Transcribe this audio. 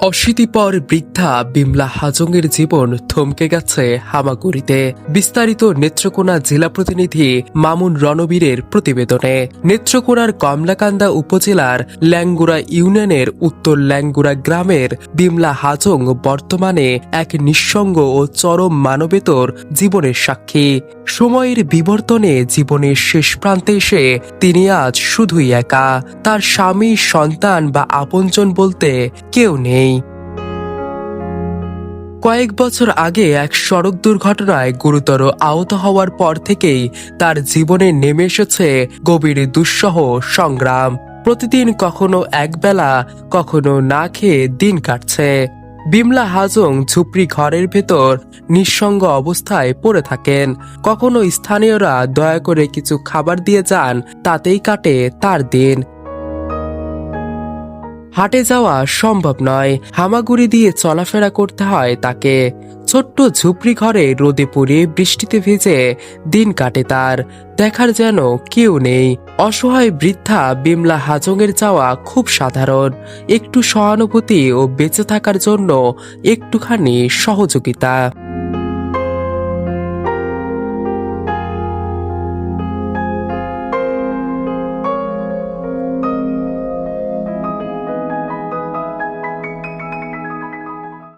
অশীতিপর বৃদ্ধা বিমলা হাজংয়ের জীবন থমকে গেছে হামাগুড়িতে। বিস্তারিত নেত্রকোনা জেলা প্রতিনিধি মামুন রণবীরের প্রতিবেদনে। নেত্রকোনার কমলাকান্দা উপজেলার ল্যাঙ্গুড়া ইউনিয়নের উত্তর ল্যাঙ্গুড়া গ্রামের বিমলা হাজং বর্তমানে এক নিঃসঙ্গ ও চরম মানবেতর জীবনের সাক্ষী। সময়ের বিবর্তনে জীবনের শেষ প্রান্তে এসে তিনি আজ শুধুই একা। তার স্বামী, সন্তান বা আপনজন বলতে কেউ নেই। কয়েক বছর আগে এক সড়ক দুর্ঘটনায় গুরুতর আহত হওয়ার পর থেকেই তার জীবনে নেমে এসেছে গভীর দুঃসহ সংগ্রাম। প্রতিদিন কখনো একবেলা, কখনো না খেয়ে দিন কাটছে। বিমলা হাজং ঝুপড়ি ঘরের ভেতর নিঃসঙ্গ অবস্থায় পড়ে থাকেন। কখনো স্থানীয়রা দয়া করে কিছু খাবার দিয়ে যান, তাতেই কাটে তার দিন। হাটে যাওয়া সম্ভব নয়। হামাগুড়ি দিয়ে চলাফেরা করতে হয় তাকে। ছোট্ট ঝুপড়ি ঘরে রোদে পড়ে বৃষ্টিতে ভিজে দিন কাটে তার। দেখার যেন কেউ নেই। অসহায় বৃদ্ধা বিমলা হাজংয়ের যাওয়া খুব সাধারণ। একটু সহানুভূতি ও বেঁচে থাকার জন্য একটুখানি সহযোগিতা।